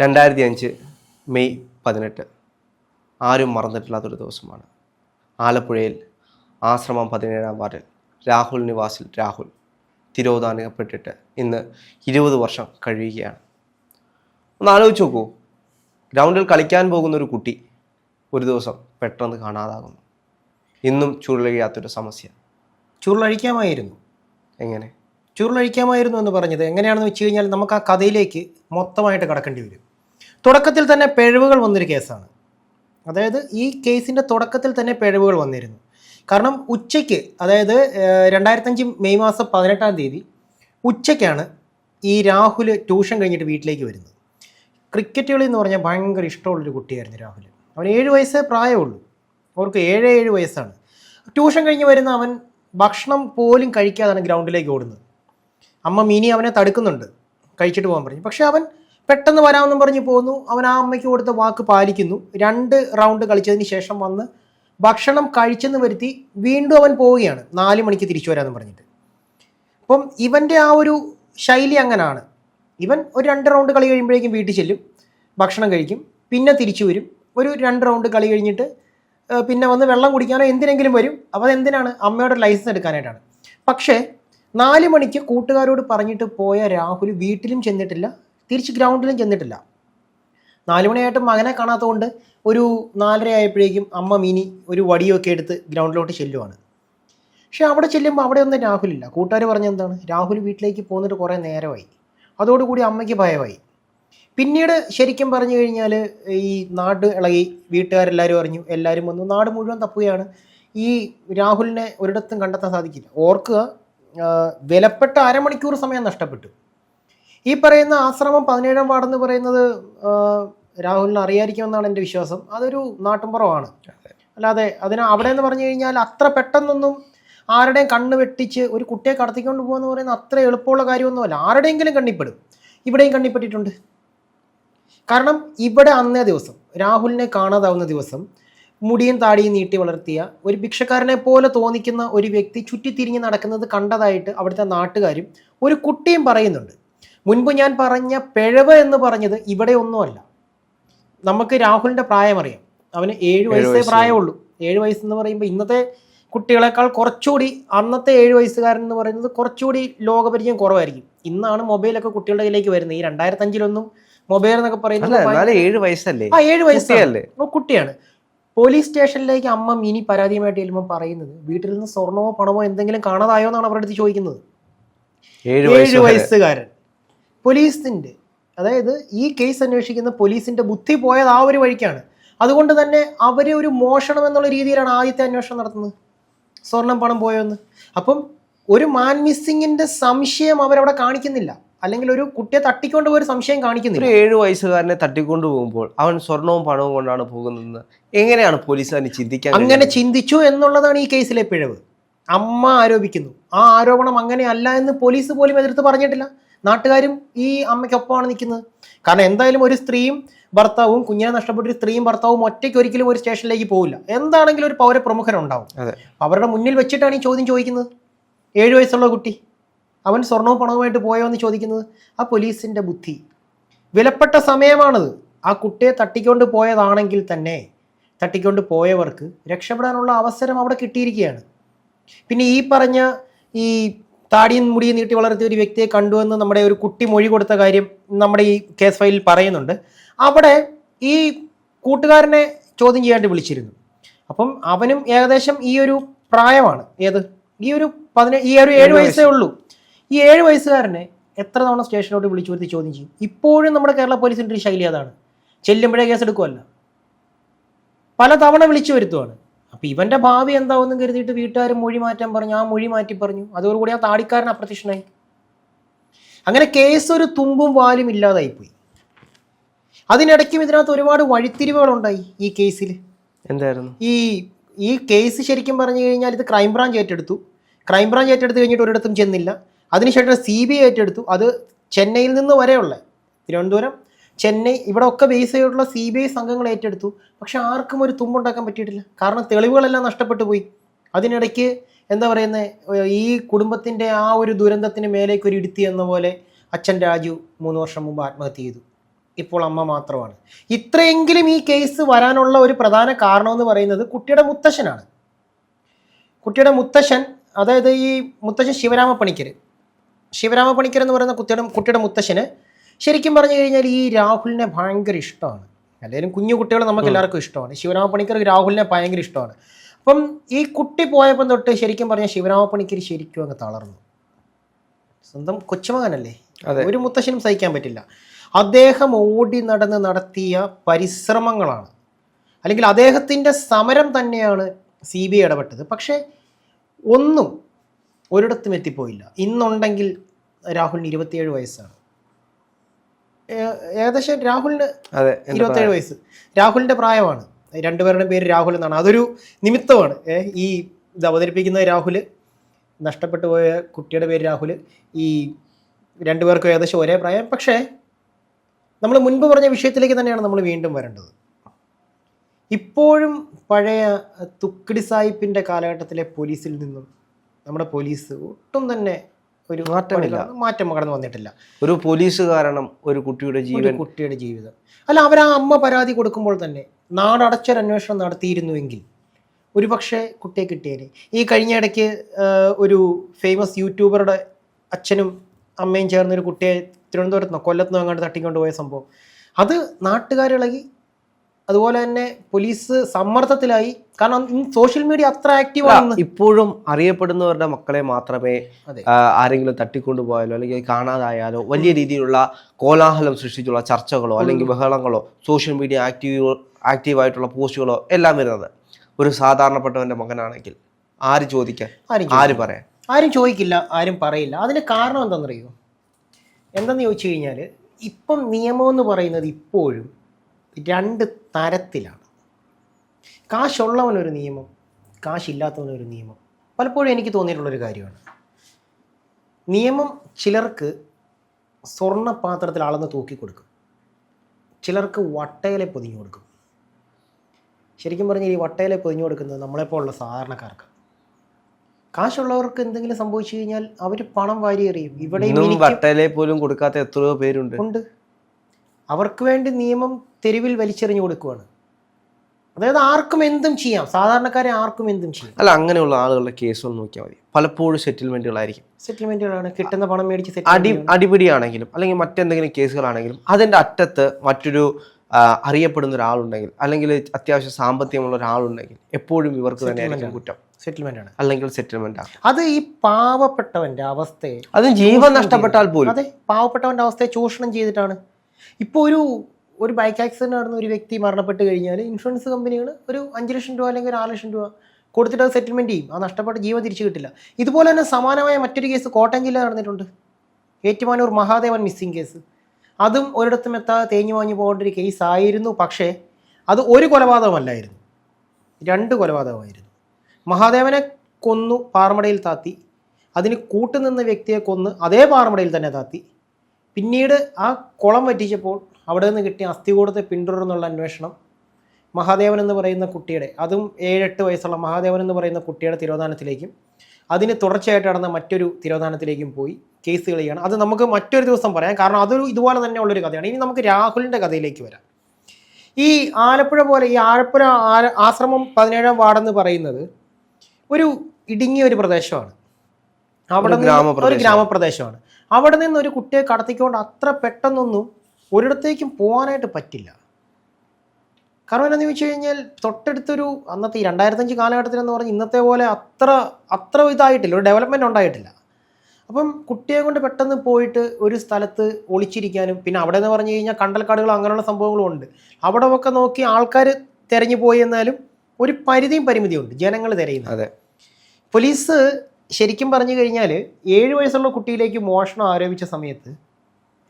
രണ്ടായിരത്തി അഞ്ച് മെയ് പതിനെട്ട്. ആരും മറന്നിട്ടില്ലാത്തൊരു ദിവസമാണ്. ആലപ്പുഴയിൽ ആശ്രമം പതിനേഴാം വാർഡിൽ രാഹുൽ നിവാസിൽ രാഹുൽ തിരോധാനപ്പെട്ടിട്ട് ഇന്ന് ഇരുപത് വർഷം കഴിയുകയാണ്. ഒന്ന് ആലോചിച്ച് നോക്കൂ. ഗ്രൗണ്ടിൽ കളിക്കാൻ പോകുന്ന ഒരു കുട്ടി ഒരു ദിവസം പെട്ടെന്ന് കാണാതാകുന്നു. ഇന്നും ചുരുളഴിയാത്തൊരു സമസ്യ. ചുരുളഴിക്കാമായിരുന്നു. എങ്ങനെ? ചുരുളഴിക്കാമായിരുന്നു എന്ന് പറഞ്ഞത് എങ്ങനെയാണെന്ന് വെച്ച് കഴിഞ്ഞാൽ നമുക്ക് ആ കഥയിലേക്ക് മൊത്തമായിട്ട് കടക്കേണ്ടി വരും. തുടക്കത്തിൽ തന്നെ പിഴവുകൾ വന്നൊരു കേസാണ്. അതായത് ഈ കേസിന്റെ തുടക്കത്തിൽ തന്നെ പിഴവുകൾ വന്നിരുന്നു. കാരണം ഉച്ചയ്ക്ക് അതായത് രണ്ടായിരത്തഞ്ച് മെയ് മാസം പതിനെട്ടാം തീയതി ഉച്ചയ്ക്കാണ് ഈ രാഹുൽ ട്യൂഷൻ കഴിഞ്ഞിട്ട് വീട്ടിലേക്ക് വരുന്നത്. ക്രിക്കറ്റ് കളി എന്ന് പറഞ്ഞാൽ ഭയങ്കര ഇഷ്ടമുള്ളൊരു കുട്ടിയായിരുന്നു രാഹുൽ അവൻ ഏഴ് വയസ്സേ പ്രായമുള്ളൂ. അവർക്ക് ഏഴ് ഏഴ് വയസ്സാണ്. ട്യൂഷൻ കഴിഞ്ഞ് വരുന്ന അവൻ ഭക്ഷണം പോലും കഴിക്കാതാണ് ഗ്രൗണ്ടിലേക്ക് ഓടുന്നത്. അമ്മ മിനി അവനെ തടുക്കുന്നുണ്ട്. കഴിച്ചിട്ട് പോകാൻ പറഞ്ഞു. പക്ഷേ അവൻ പെട്ടെന്ന് വരാമെന്നും പറഞ്ഞ് പോകുന്നു അവൻ ആ അമ്മയ്ക്ക് കൊടുത്ത വാക്ക് പാലിക്കുന്നു. രണ്ട് റൗണ്ട് കളിച്ചതിന് ശേഷം വന്ന് ഭക്ഷണം കഴിച്ചെന്ന് വരുത്തി വീണ്ടും അവൻ പോവുകയാണ്. നാല് മണിക്ക് തിരിച്ചു വരാമെന്ന് പറഞ്ഞിട്ട്. അപ്പം ഇവന്റെ ആ ഒരു ശൈലി അങ്ങനെയാണ് ഇവൻ ഒരു രണ്ട് റൗണ്ട് കളി കഴിയുമ്പോഴേക്കും വീട്ടിൽ ചെല്ലും. ഭക്ഷണം കഴിക്കും. പിന്നെ തിരിച്ചു വരും. ഒരു രണ്ട് റൗണ്ട് കളി കഴിഞ്ഞിട്ട് പിന്നെ വന്ന് വെള്ളം കുടിക്കാനോ എന്തിനെങ്കിലും വരും. അപ്പോൾ എന്തിനാണ് അമ്മയുടെ ലൈസൻസ് എടുക്കാനായിട്ടാണ്. പക്ഷേ നാല് മണിക്ക് കൂട്ടുകാരോട് പറഞ്ഞിട്ട് പോയ രാഹുൽ വീട്ടിലും ചെന്നിട്ടില്ല. തിരിച്ച് ഗ്രൗണ്ടിലും ചെന്നിട്ടില്ല. നാലുമണിയായിട്ട് മകനെ കാണാത്തതുകൊണ്ട് ഒരു നാലര ആയപ്പോഴേക്കും അമ്മ മിനി ഒരു വടിയൊക്കെ എടുത്ത് ഗ്രൗണ്ടിലോട്ട് ചെല്ലുവാണ്. പക്ഷെ അവിടെ ചെല്ലുമ്പോൾ അവിടെ ഒന്നും രാഹുലില്ല കൂട്ടുകാർ പറഞ്ഞ എന്താണ്? രാഹുൽ വീട്ടിലേക്ക് പോന്നിട്ട് കുറേ നേരമായി. അതോടുകൂടി അമ്മയ്ക്ക് ഭയമായി. പിന്നീട് ശരിക്കും പറഞ്ഞു കഴിഞ്ഞാൽ ഈ നാട് ഇളകി വീട്ടുകാരെല്ലാവരും അറിഞ്ഞു. എല്ലാവരും വന്നു. നാട് മുഴുവൻ തപ്പുകയാണ്. ഈ രാഹുലിനെ ഒരിടത്തും കണ്ടെത്താൻ സാധിക്കില്ല. ഓർക്കുക വിലപ്പെട്ട അരമണിക്കൂർ സമയം നഷ്ടപ്പെട്ടു. ഈ പറയുന്ന ആശ്രമം പതിനേഴാം വാർഡെന്ന് പറയുന്നത് രാഹുലിന് അറിയാതിരിക്കുമെന്നാണ് എന്റെ വിശ്വാസം. അതൊരു നാട്ടുമ്പുറമാണ് അല്ലാതെ അതിന് അവിടെ എന്ന് പറഞ്ഞു കഴിഞ്ഞാൽ അത്ര പെട്ടെന്നൊന്നും ആരുടെയും കണ്ണ് വെട്ടിച്ച് ഒരു കുട്ടിയെ കടത്തിക്കൊണ്ട് പോകുമെന്ന് പറയുന്നത് അത്ര എളുപ്പമുള്ള കാര്യമൊന്നുമല്ല. ആരുടെയെങ്കിലും കണ്ണിപ്പെടും. ഇവിടെയും കണ്ണിപ്പെട്ടിട്ടുണ്ട്. കാരണം ഇവിടെ അന്നേ ദിവസം രാഹുലിനെ കാണാതാവുന്ന ദിവസം മുടിയും താടിയും നീട്ടി വളർത്തിയ ഒരു ഭിക്ഷക്കാരനെ പോലെ തോന്നിക്കുന്ന ഒരു വ്യക്തി ചുറ്റിത്തിരിഞ്ഞ് നടക്കുന്നത് കണ്ടതായിട്ട് അവിടുത്തെ നാട്ടുകാരും ഒരു കുട്ടിയും പറയുന്നുണ്ട്. മുൻപ് ഞാൻ പറഞ്ഞ പിഴവ് എന്ന് പറഞ്ഞത് ഇവിടെ ഒന്നുമല്ല നമുക്ക് രാഹുലിന്റെ പ്രായം അറിയാം. അവന് ഏഴ് വയസ്സേ പ്രായമുള്ളൂ. പ്രായമുള്ളൂ വയസ്സ് എന്ന് പറയുമ്പോൾ ഇന്നത്തെ കുട്ടികളെക്കാൾ കുറച്ചുകൂടി അന്നത്തെ ഏഴ് വയസ്സുകാരൻ എന്ന് പറയുന്നത് കുറച്ചുകൂടി ലോകപരിചയം കുറവായിരിക്കും. ഇന്നാണ് മൊബൈലൊക്കെ കുട്ടികളുടെ കയ്യിലേക്ക് വരുന്നത്. ഈ രണ്ടായിരത്തി അഞ്ചിലൊന്നും മൊബൈൽ എന്നൊക്കെ പറയുന്നത് ഏഴ് വയസ്സല്ലേ? ആ ഏഴ് വയസ്സല്ലേ? കുട്ടിയാണ്. പോലീസ് സ്റ്റേഷനിലേക്ക് അമ്മ മിനി പരാതിയുമായിട്ട് ചെല്ലുമ്പോൾ പറയുന്നത് വീട്ടിൽ നിന്ന് സ്വർണമോ പണമോ എന്തെങ്കിലും കാണാതായോ എന്നാണ് അവരുടെ അടുത്ത് ചോദിക്കുന്നത്. ഏഴ് ഏഴ്. വയസ്സുകാരൻ. പോലീസിന്റെ അതായത് ഈ കേസ് അന്വേഷിക്കുന്ന പോലീസിന്റെ ബുദ്ധി പോയത് ആ ഒരു വഴിക്കാണ്. അതുകൊണ്ട് തന്നെ അവർ ഒരു മോഷണം എന്നുള്ള രീതിയിലാണ് ആദ്യത്തെ അന്വേഷണം നടത്തുന്നത്. സ്വർണം പണം പോയോന്ന്. അപ്പം ഒരു മാൻ മിസ്സിങ്ങിന്റെ സംശയം അവരവിടെ കാണിക്കുന്നില്ല. അല്ലെങ്കിൽ ഒരു കുട്ടിയെ തട്ടിക്കൊണ്ട് പോയൊരു സംശയം കാണിക്കുന്നില്ല. ഒരു ഏഴ് വയസ്സുകാരനെ തട്ടിക്കൊണ്ട് പോകുമ്പോൾ അവൻ സ്വർണവും പണവും കൊണ്ടാണ് പോകുന്നത് എങ്ങനെയാണ് പോലീസ് അതിന് ചിന്തിക്കാൻ അങ്ങനെ ചിന്തിച്ചു എന്നുള്ളതാണ് ഈ കേസിലെ പിഴവ്. അമ്മ ആരോപിക്കുന്നു. ആ ആരോപണം അങ്ങനെയല്ല എന്ന് പോലീസ് പോലും എതിർത്ത് പറഞ്ഞിട്ടില്ല. നാട്ടുകാരും ഈ അമ്മയ്ക്കൊപ്പമാണ് നിൽക്കുന്നത്. കാരണം എന്തായാലും ഒരു സ്ത്രീയും ഭർത്താവും കുഞ്ഞിനെ നഷ്ടപ്പെട്ട ഒരു സ്ത്രീയും ഭർത്താവും ഒറ്റയ്ക്ക് ഒരിക്കലും ഒരു സ്റ്റേഷനിലേക്ക് പോകില്ല എന്താണെങ്കിലും ഒരു പൗരപ്രമുഖനുണ്ടാവും അതെ. അവരുടെ മുന്നിൽ വെച്ചിട്ടാണ് ഈ ചോദ്യം ചോദിക്കുന്നത്. ഏഴു വയസ്സുള്ള കുട്ടി അവൻ സ്വർണവും പണവുമായിട്ട് പോയോ എന്ന് ചോദിക്കുന്നത്. ആ പോലീസിന്റെ ബുദ്ധി. വിലപ്പെട്ട സമയമാണത്. ആ കുട്ടിയെ തട്ടിക്കൊണ്ട് പോയതാണെങ്കിൽ തന്നെ തട്ടിക്കൊണ്ട് പോയവർക്ക് രക്ഷപ്പെടാനുള്ള അവസരം അവിടെ കിട്ടിയിരിക്കുകയാണ്. പിന്നെ ഈ പറഞ്ഞ ഈ താടിയും മുടിയും നീട്ടി വളർത്തിയ ഒരു വ്യക്തിയെ കണ്ടുവെന്ന് നമ്മുടെ ഒരു കുട്ടി മൊഴി കൊടുത്ത കാര്യം നമ്മുടെ ഈ കേസ് ഫയലിൽ പറയുന്നുണ്ട്. അവിടെ ഈ കൂട്ടുകാരനെ ചോദ്യം ചെയ്യാണ്ട് വിളിച്ചിരുന്നു. അപ്പം അവനും ഏകദേശം ഈ ഒരു പ്രായമാണ്. ഏത്? ഈ ഒരു പതിനേഴ് ഈ ഒരു ഏഴ് വയസ്സേ ഉള്ളൂ. ഈ ഏഴ് വയസ്സുകാരനെ എത്ര തവണ സ്റ്റേഷനിലോട്ട് വിളിച്ചു വരുത്തി ചോദ്യം ചെയ്യും? ഇപ്പോഴും നമ്മുടെ കേരള പോലീസിന്റെ ഒരു ശൈലി അതാണ്. ചെല്ലുമ്പോഴേ കേസ് എടുക്കുമല്ല പല തവണ വിളിച്ചു വരുത്തുവാണ്. അപ്പൊ ഇവന്റെ ഭാവി എന്താവെന്ന് കരുതിയിട്ട് വീട്ടുകാർ മൊഴി മാറ്റാൻ പറഞ്ഞു. ആ മൊഴി മാറ്റി പറഞ്ഞു. അതോടുകൂടി ആ താടിക്കാരൻ അപ്രത്യക്ഷനായി. അങ്ങനെ കേസ് ഒരു തുമ്പും വാലും ഇല്ലാതായി പോയി അതിനിടയ്ക്കും ഇതിനകത്ത് ഒരുപാട് വഴിത്തിരിവുകളുണ്ടായി ഈ കേസിൽ എന്തായിരുന്നു? ഈ ഈ കേസ് ശരിക്കും പറഞ്ഞു കഴിഞ്ഞാൽ ഇത് ക്രൈംബ്രാഞ്ച് ഏറ്റെടുത്തു. ക്രൈംബ്രാഞ്ച് ഏറ്റെടുത്ത് കഴിഞ്ഞിട്ട് ഒരിടത്തും ചെന്നില്ല. അതിനുശേഷം സി ബി ഐ ഏറ്റെടുത്തു. അത് ചെന്നൈയിൽ നിന്ന് വരെയുള്ള തിരുവനന്തപുരം ചെന്നൈ ഇവിടെ ഒക്കെ ബേസ് ചെയ്തിട്ടുള്ള സി ബി ഐ സംഘങ്ങൾ ഏറ്റെടുത്തു. പക്ഷെ ആർക്കും ഒരു തുമ്പുണ്ടാക്കാൻ പറ്റിയിട്ടില്ല. കാരണം തെളിവുകളെല്ലാം നഷ്ടപ്പെട്ടു പോയി. അതിനിടയ്ക്ക് എന്താ പറയുന്നത് ഈ കുടുംബത്തിന്റെ ആ ഒരു ദുരന്തത്തിന് മേലേക്ക് ഒരു ഇടുത്തി എന്ന പോലെ അച്ഛൻ രാജു മൂന്ന് വർഷം മുമ്പ് ആത്മഹത്യ ചെയ്തു. ഇപ്പോൾ അമ്മ മാത്രമാണ്. ഇത്രയെങ്കിലും ഈ കേസ് വരാനുള്ള ഒരു പ്രധാന കാരണം എന്ന് പറയുന്നത് കുട്ടിയുടെ മുത്തശ്ശനാണ്. കുട്ടിയുടെ മുത്തശ്ശൻ അതായത് ഈ മുത്തശ്ശൻ ശിവരാമ പണിക്കർ ശിവരാമ പണിക്കർ എന്ന് പറയുന്ന കുട്ടിയുടെ കുട്ടിയുടെ മുത്തശ്ശന് ശരിക്കും പറഞ്ഞു കഴിഞ്ഞാൽ ഈ രാഹുലിനെ ഭയങ്കര ഇഷ്ടമാണ്. അല്ലെങ്കിൽ കുഞ്ഞു കുട്ടികൾ നമുക്ക് എല്ലാവർക്കും ഇഷ്ടമാണ്. ശിവരാമ പണിക്കർ രാഹുലിനെ ഭയങ്കര ഇഷ്ടമാണ്. അപ്പം ഈ കുട്ടി പോയപ്പം തൊട്ട് ശരിക്കും പറഞ്ഞാൽ ശിവരാമ പണിക്കർ ശരിക്കും അങ്ങ് തളർന്നു. സ്വന്തം കൊച്ചുമകനല്ലേ. ഒരു മുത്തശ്ശനും സഹിക്കാൻ പറ്റില്ല. അദ്ദേഹം ഓടി നടന്ന് നടത്തിയ പരിശ്രമങ്ങളാണ്. അല്ലെങ്കിൽ അദ്ദേഹത്തിന്റെ സമരം തന്നെയാണ് സി ബി ഐ ഇടപെട്ടത്. പക്ഷേ ഒന്നും ഒരിടത്തും എത്തിപ്പോയില്ല. ഇന്നുണ്ടെങ്കിൽ രാഹുലിന് ഇരുപത്തിയേഴ് വയസ്സാണ്. ഏകദേശം രാഹുലിന് ഇരുപത്തേഴ് വയസ്സ്. രാഹുലിന്റെ പ്രായമാണ്. രണ്ടുപേരുടെ പേര് രാഹുൽ എന്നാണ്. അതൊരു നിമിത്തമാണ്. ഈ ഇത് അവതരിപ്പിക്കുന്ന രാഹുൽ നഷ്ടപ്പെട്ടു പോയ കുട്ടിയുടെ പേര് രാഹുൽ ഈ രണ്ടുപേർക്കും ഏകദേശം ഒരേ പ്രായം. പക്ഷേ നമ്മൾ മുൻപ് പറഞ്ഞ വിഷയത്തിലേക്ക് തന്നെയാണ് നമ്മൾ വീണ്ടും വരേണ്ടത്. ഇപ്പോഴും പഴയ തുക്കിടി സാഹിബിന്റെ കാലഘട്ടത്തിലെ പോലീസിൽ നിന്നും നമ്മുടെ പോലീസ് ഒട്ടും തന്നെ ഒരു മാറ്റമില്ല. മാറ്റം കടന്നു വന്നിട്ടില്ല. ഒരു പോലീസ് കാരണം ഒരു കുട്ടിയുടെ ജീവൻ കുട്ടിയുടെ ജീവിതം. അല്ല അവർ ആ അമ്മ പരാതി കൊടുക്കുമ്പോൾ തന്നെ നാടടച്ചൊരു അന്വേഷണം നടത്തിയിരുന്നുവെങ്കിൽ ഒരുപക്ഷെ കുട്ടിയെ കിട്ടിയേനെ. ഈ കഴിഞ്ഞ ഇടയ്ക്ക് ഒരു ഫേമസ് യൂട്യൂബറുടെ അച്ഛനും അമ്മയും ചേർന്ന് ഒരു കുട്ടിയെ തിരുവനന്തപുരത്ത് നിന്നോ കൊല്ലത്ത് നിന്നോ അങ്ങോട്ട് തട്ടിക്കൊണ്ട് പോയ സംഭവം. അത് നാട്ടുകാരിളകി അതുപോലെ തന്നെ പോലീസ് സമ്മർദ്ദത്തിലായി. കാരണം സോഷ്യൽ മീഡിയ അത്ര ആക്റ്റീവ് ആണ് ഇപ്പോഴും അറിയപ്പെടുന്നവരുടെ മക്കളെ മാത്രമേ ആരെങ്കിലും തട്ടിക്കൊണ്ടുപോയാലോ അല്ലെങ്കിൽ കാണാതായാലോ വലിയ രീതിയിലുള്ള കോലാഹലം സൃഷ്ടിച്ചുള്ള ചർച്ചകളോ അല്ലെങ്കിൽ ബഹളങ്ങളോ സോഷ്യൽ മീഡിയ ആക്റ്റീവ് ആക്റ്റീവായിട്ടുള്ള പോസ്റ്റുകളോ എല്ലാം വരുന്നത് ഒരു സാധാരണപ്പെട്ടവന്റെ മകനാണെങ്കിൽ. ആര് ചോദിക്കാൻ? ആര് പറയാൻ? ആരും ചോദിക്കില്ല ആരും പറയില്ല. അതിന് കാരണം എന്താണെന്നറിയോ എന്തെന്ന് ചോദിച്ചു കഴിഞ്ഞാൽ ഇപ്പം നിയമം എന്ന് പറയുന്നത് ഇപ്പോഴും രണ്ട് തരത്തിലാണ്. കാശുള്ളവനൊരു നിയമം കാശില്ലാത്തവനൊരു നിയമം. പലപ്പോഴും എനിക്ക് തോന്നിയിട്ടുള്ളൊരു കാര്യമാണ്. നിയമം ചിലർക്ക് സ്വർണ പാത്രത്തിൽ അളന്ന് തൂക്കി കൊടുക്കും ചിലർക്ക് വട്ടയിലെ പൊതിഞ്ഞു കൊടുക്കും. ശരിക്കും പറഞ്ഞാൽ ഈ വട്ടയിലെ പൊതിഞ്ഞു കൊടുക്കുന്നത് നമ്മളെപ്പോലുള്ള സാധാരണക്കാർക്ക്. കാശുള്ളവർക്ക് എന്തെങ്കിലും സംഭവിച്ചു കഴിഞ്ഞാൽ അവർ പണം വാരി എറിയും എനിക്കും വട്ടയിലെ പോലും കൊടുക്കാത്ത എത്രയോ പേരുണ്ട്. ഉണ്ട്. അവർക്ക് വേണ്ടി നിയമം തെരുവിൽ വലിച്ചെറിഞ്ഞു കൊടുക്കുകയാണ് അതായത് ആർക്കും എന്തും ചെയ്യാം. സാധാരണക്കാരെ ആർക്കും എന്തും ചെയ്യാം. അല്ല അങ്ങനെയുള്ള ആളുകളുടെ കേസുകൾ നോക്കിയാൽ മതി. പലപ്പോഴും സെറ്റിൽമെന്റുകളായിരിക്കും. സെറ്റിൽമെന്റുകളാണ്. കിട്ടുന്ന പണം മേടിച്ച് അടി അടിപിടിയാണെങ്കിലും അല്ലെങ്കിൽ മറ്റെന്തെങ്കിലും കേസുകളാണെങ്കിലും അതിന്റെ അറ്റത്ത് മറ്റൊരു അറിയപ്പെടുന്ന ഒരാളുണ്ടെങ്കിൽ അല്ലെങ്കിൽ അത്യാവശ്യം സാമ്പത്തികമുള്ള ഒരാളുണ്ടെങ്കിൽ എപ്പോഴും ഇവർക്ക് തന്നെയായിരിക്കും കുറ്റം. സെറ്റിൽമെന്റ് ആണ്. അല്ലെങ്കിൽ സെറ്റിൽമെന്റ് ആണ് അത് ഈ പാവപ്പെട്ടവന്റെ അവസ്ഥയെ അത് ജീവൻ നഷ്ടപ്പെട്ടാൽ പോലും. അതെ പാവപ്പെട്ടവന്റെ അവസ്ഥയെ ചൂഷണം ചെയ്തിട്ടാണ്. ഇപ്പോൾ ഒരു ഒരു ബൈക്ക് ആക്സിഡന്റ് നടന്ന ഒരു വ്യക്തി മരണപ്പെട്ട് കഴിഞ്ഞാൽ ഇൻഷുറൻസ് കമ്പനികൾ ഒരു അഞ്ച് ലക്ഷം രൂപ അല്ലെങ്കിൽ ഒരു ആറ് ലക്ഷം രൂപ കൊടുത്തിട്ട് അത് സെറ്റിൽമെന്റ് ചെയ്യും. ആ നഷ്ടപ്പെട്ട ജീവൻ തിരിച്ചു കിട്ടില്ല. ഇതുപോലെ തന്നെ സമാനമായ മറ്റൊരു കേസ് കോട്ടയം ജില്ല നടന്നിട്ടുണ്ട്. ഏറ്റുമാനൂർ മഹാദേവൻ മിസ്സിംഗ് കേസ് അതും ഒരിടത്തും എത്താതെ തേഞ്ഞു വാങ്ങി പോകേണ്ട ഒരു കേസ് ആയിരുന്നു. പക്ഷേ അത് ഒരു കൊലപാതകമല്ലായിരുന്നു. രണ്ട് കൊലപാതകമായിരുന്നു. മഹാദേവനെ കൊന്നു പാറമടയിൽ താത്തി. അതിന് കൂട്ടുനിന്ന വ്യക്തിയെ കൊന്ന് അതേ പാറമടയിൽ തന്നെ താത്തി. പിന്നീട് ആ കുളം വറ്റിച്ചപ്പോൾ അവിടെ നിന്ന് കിട്ടിയ അസ്ഥികൂടത്തെ പിന്തുടർന്നുള്ള അന്വേഷണം മഹാദേവൻ എന്ന് പറയുന്ന കുട്ടിയുടെ അതും ഏഴെട്ട് വയസ്സുള്ള മഹാദേവൻ എന്ന് പറയുന്ന കുട്ടിയുടെ തിരോധാനത്തിലേക്കും അതിന് തുടർച്ചയായിട്ട് നടന്ന മറ്റൊരു തിരോധാനത്തിലേക്കും പോയി കേസ് കളിയാണ് അത് നമുക്ക് മറ്റൊരു ദിവസം പറയാം. കാരണം അതൊരു ഇതുപോലെ തന്നെ ഉള്ളൊരു കഥയാണ്. ഇനി നമുക്ക് രാഹുലിന്റെ കഥയിലേക്ക് വരാം. ഈ ആലപ്പുഴ പോലെ ഈ ആലപ്പുഴ ആല- ആശ്രമം പതിനേഴാം വാർഡെന്ന് പറയുന്നത് ഒരു ഇടുങ്ങിയ ഒരു പ്രദേശമാണ്. അവിടെ ഒരു. ഗ്രാമപ്രദേശമാണ്. അവിടെ നിന്ന് ഒരു കുട്ടിയെ കടത്തിക്കൊണ്ട് അത്ര പെട്ടെന്നൊന്നും ഒരിടത്തേക്കും പോകാനായിട്ട് പറ്റില്ല. കാരണം എന്താണെന്ന് ചോദിച്ചു കഴിഞ്ഞാൽ തൊട്ടടുത്തൊരു അന്നത്തെ ഈ രണ്ടായിരത്തഞ്ച് കാലഘട്ടത്തിൽ എന്ന് പറഞ്ഞാൽ ഇന്നത്തെ പോലെ അത്ര അത്ര ഇതായിട്ടില്ല ഒരു ഡെവലപ്മെന്റ് ഉണ്ടായിട്ടില്ല. അപ്പം കുട്ടിയെ കൊണ്ട് പെട്ടെന്ന് പോയിട്ട് ഒരു സ്ഥലത്ത് ഒളിച്ചിരിക്കാനും പിന്നെ അവിടെ എന്ന് പറഞ്ഞു കഴിഞ്ഞാൽ കണ്ടൽക്കാടുകൾ അങ്ങനെയുള്ള സംഭവങ്ങളും ഉണ്ട്. അവിടെ ഒക്കെ നോക്കി ആൾക്കാർ തിരഞ്ഞു പോയി എന്നാലും ഒരു പരിധിയും പരിമിതിയും ഉണ്ട് ജനങ്ങൾ തിരയുന്നത്. അതെ. പോലീസ് ശരിക്കും പറഞ്ഞു കഴിഞ്ഞാൽ ഏഴ് വയസ്സുള്ള കുട്ടിയിലേക്ക് മോഷണം ആരോപിച്ച സമയത്ത്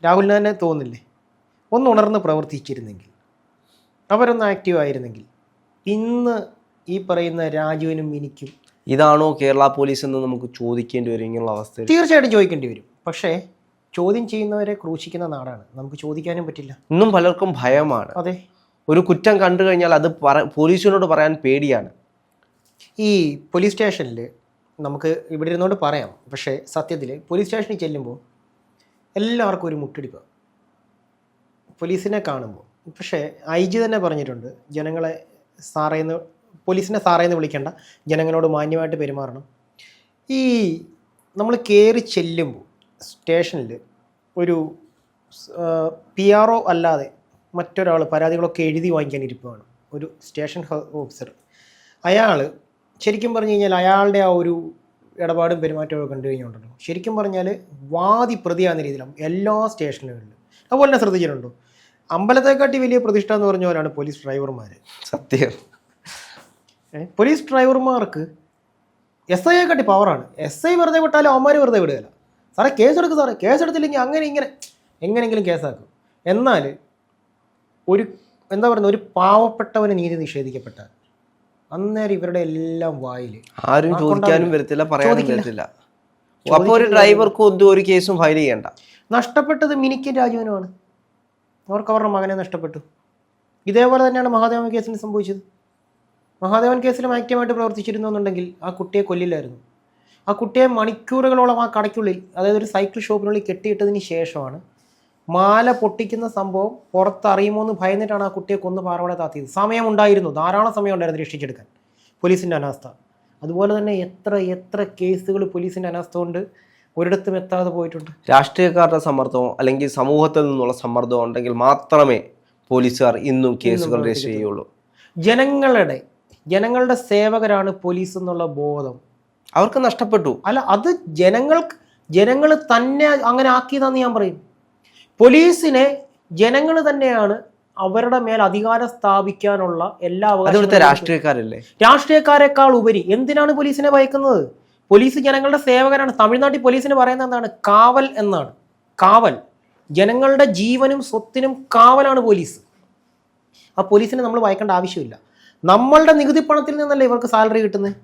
രാഹുലിന് തന്നെ തോന്നില്ലേ? ഒന്ന് ഉണർന്ന് പ്രവർത്തിച്ചിരുന്നെങ്കിൽ അവരൊന്ന് ആക്റ്റീവ് ആയിരുന്നെങ്കിൽ ഇന്ന് ഈ പറയുന്ന രാജുവിനും എനിക്കും ഇതാണോ കേരള പോലീസ് എന്ന് നമുക്ക് ചോദിക്കേണ്ടി വരും ഇങ്ങനെയുള്ള അവസ്ഥ തീർച്ചയായിട്ടും ചോദിക്കേണ്ടി വരും. പക്ഷേ ചോദ്യം ചെയ്യുന്നവരെ ക്രൂശിക്കുന്ന നാടാണ്. നമുക്ക് ചോദിക്കാനും പറ്റില്ല. ഇന്നും പലർക്കും ഭയമാണ്. അതെ. ഒരു കുറ്റം കണ്ടു കഴിഞ്ഞാൽ അത് പറ പോലീസിനോട് പറയാൻ പേടിയാണ്. ഈ പോലീസ് സ്റ്റേഷനിൽ നമുക്ക് ഇവിടെ ഇരുന്നുകൊണ്ട് പറയാം. പക്ഷേ സത്യത്തിൽ പോലീസ് സ്റ്റേഷനിൽ ചെല്ലുമ്പോൾ എല്ലാവർക്കും ഒരു മുട്ടടിപ്പ്. പോലീസിനെ കാണുമ്പോൾ. പക്ഷേ ഐ ജി തന്നെ പറഞ്ഞിട്ടുണ്ട് ജനങ്ങളെ സാറേന്ന് പോലീസിനെ സാറേന്ന് വിളിക്കേണ്ട ജനങ്ങളോട് മാന്യമായിട്ട് പെരുമാറണം. ഈ നമ്മൾ കയറി ചെല്ലുമ്പോൾ സ്റ്റേഷനിൽ ഒരു പി ആർ ഒ അല്ലാതെ മറ്റൊരാൾ പരാതികളൊക്കെ എഴുതി വാങ്ങിക്കാൻ ഇരിക്കുകയാണ് ഒരു സ്റ്റേഷൻ ഓഫീസർ. അയാൾ ശരിക്കും പറഞ്ഞു കഴിഞ്ഞാൽ അയാളുടെ ആ ഒരു ഇടപാടും പെരുമാറ്റവും കണ്ടു കഴിഞ്ഞുണ്ടല്ലോ ശരിക്കും പറഞ്ഞാൽ വാദി പ്രതിയാകുന്ന രീതിയിലാണ് എല്ലാ സ്റ്റേഷനുകളിലും. അതുപോലെ തന്നെ ശ്രദ്ധിച്ചിട്ടുണ്ടോ? അമ്പലത്തെക്കാട്ടി വലിയ പ്രതിഷ്ഠ എന്ന് പറഞ്ഞ പോലെയാണ് പോലീസ് ഡ്രൈവർമാർ സത്യം. പോലീസ് ഡ്രൈവർമാർക്ക് എസ് ഐയെ കാട്ടി പവറാണ്. എസ് ഐ വെറുതെ വിട്ടാലും അവന്മാർ വെറുതെ വിടുകയില്ല. സാറേ കേസ് എടുക്കും സാറേ. കേസെടുത്തില്ലെങ്കിൽ അങ്ങനെ ഇങ്ങനെ എങ്ങനെയെങ്കിലും കേസാക്കും. എന്നാൽ ഒരു എന്താ പറയുന്നത്? ഒരു പാവപ്പെട്ടവന് നീതി നിഷേധിക്കപ്പെട്ടാൽ അന്നേരം ഇവരുടെ എല്ലാം വായിൽ. ആരും ചോദിക്കാനും. വരത്തില്ല പറയാനും. വരത്തില്ല. അപ്പോൾ ഒരു ഡ്രൈവർക്ക് ഒന്നും ഒരു കേസും ഫയൽ ചെയ്യണ്ട. നഷ്ടപ്പെട്ടത് മിനിക്കും രാജുവിനുമാണ്. അവർക്ക് അവരുടെ മകനെ നഷ്ടപ്പെട്ടു. ഇതേപോലെ തന്നെയാണ് മഹാദേവൻ കേസിന് സംഭവിച്ചത്. മഹാദേവൻ കേസിൽ ആക്റ്റീവായിട്ട് പ്രവർത്തിച്ചിരുന്നു എന്നുണ്ടെങ്കിൽ ആ കുട്ടിയെ കൊല്ലില്ലായിരുന്നു. ആ കുട്ടിയെ മണിക്കൂറുകളോളം ആ കടയ്ക്കുള്ളിൽ അതായത് ഒരു സൈക്കിൾ ഷോപ്പിനുള്ളിൽ കെട്ടിയിട്ടതിന് ശേഷമാണ് മാല പൊട്ടിക്കുന്ന സംഭവം പുറത്തറിയുമോ എന്ന് ഭയന്നിട്ടാണ് ആ കുട്ടിയെ കൊന്ന് പാറവടെ താത്തിയത്. സമയമുണ്ടായിരുന്നു. ധാരാളം സമയം ഉണ്ടായിരുന്നു രക്ഷിച്ചെടുക്കാൻ. പോലീസിന്റെ അനാസ്ഥ. അതുപോലെ തന്നെ എത്ര എത്ര കേസുകൾ പോലീസിന്റെ അനാസ്ഥ കൊണ്ട് ഒരിടത്തും എത്താതെ പോയിട്ടുണ്ട്. രാഷ്ട്രീയക്കാരുടെ സമ്മർദ്ദമോ അല്ലെങ്കിൽ സമൂഹത്തിൽ നിന്നുള്ള സമ്മർദ്ദമോ ഉണ്ടെങ്കിൽ മാത്രമേ പോലീസുകാർ ഇന്നും കേസുകൾ രജിസ്റ്റർ ചെയ്യുള്ളൂ. ജനങ്ങളുടെ ജനങ്ങളുടെ സേവകരാണ് പോലീസ് എന്നുള്ള ബോധം. അവർക്ക് നഷ്ടപ്പെട്ടു. അല്ല അത് ജനങ്ങൾക്ക് ജനങ്ങൾ തന്നെ അങ്ങനെ ആക്കിയതാന്ന് ഞാൻ പറയും. പോലീസിനെ ജനങ്ങൾ തന്നെയാണ് അവരുടെ മേൽ അധികാരം സ്ഥാപിക്കാനുള്ള എല്ലാ രാഷ്ട്രീയക്കാരല്ലേ? രാഷ്ട്രീയക്കാരെക്കാൾ ഉപരി എന്തിനാണ് പോലീസിനെ ഭയക്കുന്നത്? പോലീസ് ജനങ്ങളുടെ സേവകരാണ്. തമിഴ്നാട്ടിൽ പോലീസിന് പറയുന്നത് എന്താണ്? കാവൽ എന്നാണ്. കാവൽ. ജനങ്ങളുടെ ജീവനും സ്വത്തിനും കാവലാണ് പോലീസ്. ആ പോലീസിനെ നമ്മൾ ഭയക്കേണ്ട ആവശ്യമില്ല. നമ്മളുടെ നികുതി പണത്തിൽ നിന്നല്ലേ ഇവർക്ക് സാലറി കിട്ടുന്നത്?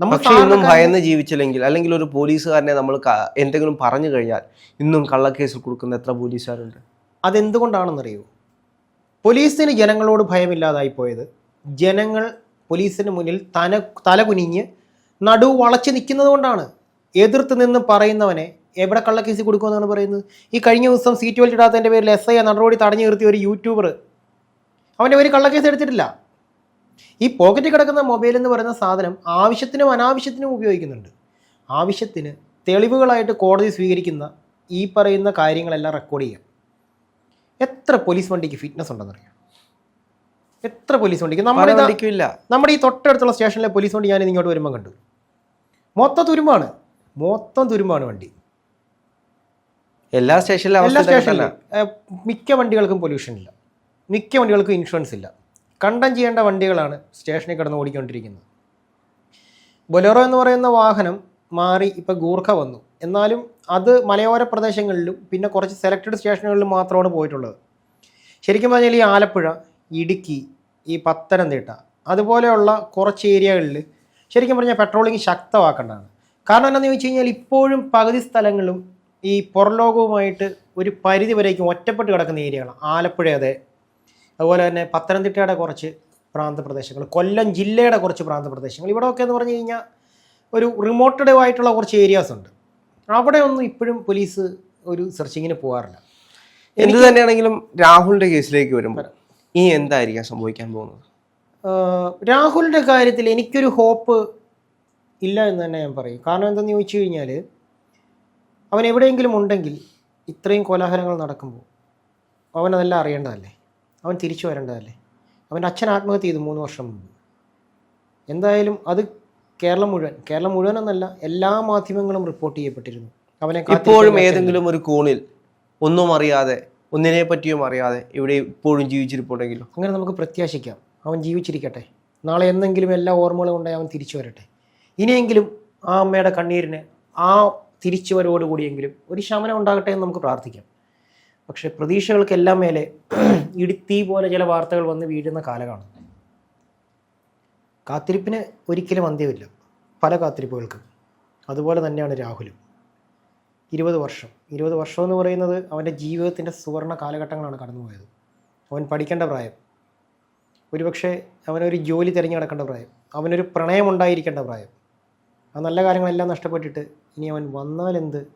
പക്ഷെ ഇന്നും ഭയന്ന് ജീവിച്ചില്ലെങ്കിൽ അല്ലെങ്കിൽ ഒരു പോലീസുകാരനെ നമ്മൾ എന്തെങ്കിലും പറഞ്ഞു കഴിഞ്ഞാൽ ഇന്നും കള്ളക്കേസിൽ കൊടുക്കുന്ന എത്ര പോലീസുകാരുണ്ട്? അതെന്തുകൊണ്ടാണെന്നറിയോ? പോലീസിന് ജനങ്ങളോട് ഭയമില്ലാതായി പോയത്. ജനങ്ങൾ പോലീസിന് മുന്നിൽ തന തല കുനിഞ്ഞ് നടു വളച്ച് നിൽക്കുന്നത് കൊണ്ടാണ്. എതിർത്ത് നിന്ന് പറയുന്നവനെ എവിടെ കള്ളക്കേസ് കൊടുക്കുമെന്നാണ് പറയുന്നത്? ഈ കഴിഞ്ഞ ദിവസം സീറ്റ് വലിച്ചിടാത്തതിന്റെ പേരിൽ എസ് ഐ നടപടി തടഞ്ഞു നിർത്തിയ ഒരു യൂട്യൂബർ. അവന്റെ പേര് കള്ളക്കേസ് എടുത്തിട്ടില്ല. ഈ പോക്കറ്റിൽ കിടക്കുന്ന മൊബൈൽ എന്ന് പറയുന്ന സാധനം ആവശ്യത്തിനും അനാവശ്യത്തിനും ഉപയോഗിക്കുന്നുണ്ട്. ആവശ്യത്തിന് തെളിവുകളായിട്ട് കോടതി സ്വീകരിക്കുന്ന ഈ പറയുന്ന കാര്യങ്ങളെല്ലാം റെക്കോർഡ് ചെയ്യാം. എത്ര പോലീസ് വണ്ടിക്ക് ഫിറ്റ്നസ് ഉണ്ടെന്നറിയാം? എത്ര പോലീസ് വണ്ടിക്ക്? നമ്മുടെ ഇല്ല നമ്മുടെ ഈ തൊട്ടടുത്തുള്ള സ്റ്റേഷനിലെ പോലീസ് വണ്ടി ഞാൻ ഇങ്ങോട്ട് വരുമ്പോൾ കണ്ടു. മൊത്തം തുരുമ്പാണ്. മൊത്തം തുരുമ്പാണ് വണ്ടി. എല്ലാ സ്റ്റേഷനിലും എല്ലാ സ്റ്റേഷനിലും. മിക്ക വണ്ടികൾക്കും പൊല്യൂഷൻ ഇല്ല. മിക്ക വണ്ടികൾക്കും ഇൻഷുറൻസ് ഇല്ല. കണ്ടം ചെയ്യേണ്ട വണ്ടികളാണ് സ്റ്റേഷനിൽ കിടന്ന് ഓടിക്കൊണ്ടിരിക്കുന്നത്. ബൊലേറോ എന്ന് പറയുന്ന വാഹനം മാറി ഇപ്പോൾ ഗൂർഖ വന്നു. എന്നാലും അത് മലയോര പ്രദേശങ്ങളിലും പിന്നെ കുറച്ച് സെലക്റ്റഡ് സ്റ്റേഷനുകളിലും മാത്രമാണ് പോയിട്ടുള്ളത്. ശരിക്കും പറഞ്ഞാൽ ഈ ആലപ്പുഴ ഇടുക്കി ഈ പത്തനംതിട്ട അതുപോലെയുള്ള കുറച്ച് ഏരിയകളിൽ ശരിക്കും പറഞ്ഞാൽ പെട്രോളിങ് ശക്തമാക്കേണ്ടതാണ്. കാരണം എന്താണെന്ന് ചോദിച്ചു കഴിഞ്ഞാൽ ഇപ്പോഴും പകുതി സ്ഥലങ്ങളും ഈ പുറലോകവുമായിട്ട് ഒരു പരിധി വരേക്കും ഒറ്റപ്പെട്ട് കിടക്കുന്ന ഏരിയകളാണ്. ആലപ്പുഴ അതെ അതുപോലെ തന്നെ പത്തനംതിട്ടയുടെ കുറച്ച് പ്രാന്തപ്രദേശങ്ങൾ കൊല്ലം ജില്ലയുടെ കുറച്ച് പ്രാന്തപ്രദേശങ്ങൾ. ഇവിടെയൊക്കെ എന്ന് പറഞ്ഞു കഴിഞ്ഞാൽ ഒരു റിമോട്ടഡ് ആയിട്ടുള്ള കുറച്ച് ഏരിയാസ് ഉണ്ട്. അവിടെ ഒന്നും ഇപ്പോഴും പോലീസ് ഒരു സെർച്ചിങ്ങിന് പോകാറില്ല. എന്ത് തന്നെയാണെങ്കിലും രാഹുലിന്റെ കേസിലേക്ക് വരുമ്പോൾ ഇനി എന്തായിരിക്കാം സംഭവിക്കാൻ പോകുന്നത്? രാഹുലിന്റെ രാഹുലിന്റെ കാര്യത്തിൽ എനിക്കൊരു ഹോപ്പ് ഇല്ല എന്ന് തന്നെ ഞാൻ പറയും. കാരണം എന്തെന്ന് ചോദിച്ചു കഴിഞ്ഞാൽ അവൻ എവിടെയെങ്കിലും ഉണ്ടെങ്കിൽ ഇത്രയും കോലാഹലങ്ങൾ നടക്കുമ്പോൾ അവനതെല്ലാം അറിയേണ്ടതല്ലേ? അവൻ തിരിച്ചു വരേണ്ടതല്ലേ? അവന്റെ അച്ഛൻ ആത്മഹത്യ ചെയ്തു മൂന്ന് വർഷം മുമ്പ്. എന്തായാലും അത് കേരളം മുഴുവൻ കേരളം മുഴുവൻ എന്നല്ല എല്ലാ മാധ്യമങ്ങളും റിപ്പോർട്ട് ചെയ്യപ്പെട്ടിരുന്നു. അവനെ ഇപ്പോഴും ഏതെങ്കിലും ഒരു കോണിൽ ഒന്നും അറിയാതെ ഒന്നിനെ പറ്റിയും അറിയാതെ ഇവിടെ ഇപ്പോഴും ജീവിച്ചിരിപ്പുണ്ടെങ്കിലും? അങ്ങനെ നമുക്ക് പ്രത്യാശിക്കാം. അവൻ ജീവിച്ചിരിക്കട്ടെ. നാളെ എന്തെങ്കിലും എല്ലാ ഓർമ്മകളും ഉണ്ടായി അവൻ തിരിച്ചു വരട്ടെ. ഇനിയെങ്കിലും ആ അമ്മയുടെ കണ്ണീരിന് ആ തിരിച്ചുവരവോടുകൂടിയെങ്കിലും ഒരു ശമനം ഉണ്ടാകട്ടെ എന്ന് നമുക്ക് പ്രാർത്ഥിക്കാം. പക്ഷേ പ്രതീക്ഷകൾക്കെല്ലാം മേലെ ഇടുത്തി പോലെ ചില വാർത്തകൾ വന്ന് വീഴുന്ന കാലമാണ് കാത്തിരിപ്പിന് ഒരിക്കലും അന്ത്യമില്ല പല കാത്തിരിപ്പുകൾക്കും. അതുപോലെ തന്നെയാണ് രാഹുലും. ഇരുപത് വർഷം. ഇരുപത് വർഷം എന്ന് പറയുന്നത് അവന്റെ ജീവിതത്തിന്റെ സുവർണ കാലഘട്ടങ്ങളാണ് കടന്നുപോയത്. അവൻ പഠിക്കേണ്ട പ്രായം. ഒരുപക്ഷെ അവനൊരു ജോലി തിരഞ്ഞെടുക്കേണ്ട പ്രായം. അവനൊരു പ്രണയം ഉണ്ടായിരിക്കേണ്ട പ്രായം. ആ നല്ല കാര്യങ്ങളെല്ലാം നഷ്ടപ്പെട്ടിട്ട് ഇനി അവൻ വന്നാലെന്ത്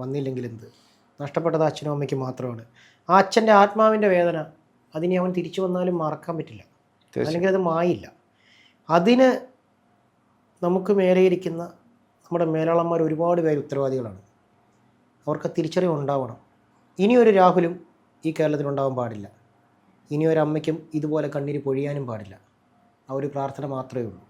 വന്നില്ലെങ്കിൽ എന്ത്? നഷ്ടപ്പെട്ടത് അച്ഛനും അമ്മയ്ക്കും മാത്രമാണ്. ആ അച്ഛന്റെ ആത്മാവിന്റെ വേദന അതിനെ അവൻ തിരിച്ചു വന്നാലും മറക്കാൻ പറ്റില്ല. അല്ലെങ്കിൽ അത് മായില്ല. അതിന് നമുക്ക് മേലെയിരിക്കുന്ന നമ്മുടെ മേലാളന്മാർ ഒരുപാട് പേര് ഉത്തരവാദികളാണ്. അവർക്ക് തിരിച്ചറിവ് ഉണ്ടാവണം. ഇനിയൊരു രാഹുലും ഈ കേരളത്തിൽ ഉണ്ടാവാൻ പാടില്ല. ഇനിയൊരമ്മയ്ക്കും ഇതുപോലെ കണ്ണീര് പൊഴിയാനും പാടില്ല. ആ ഒരു പ്രാർത്ഥന മാത്രമേ ഉള്ളൂ.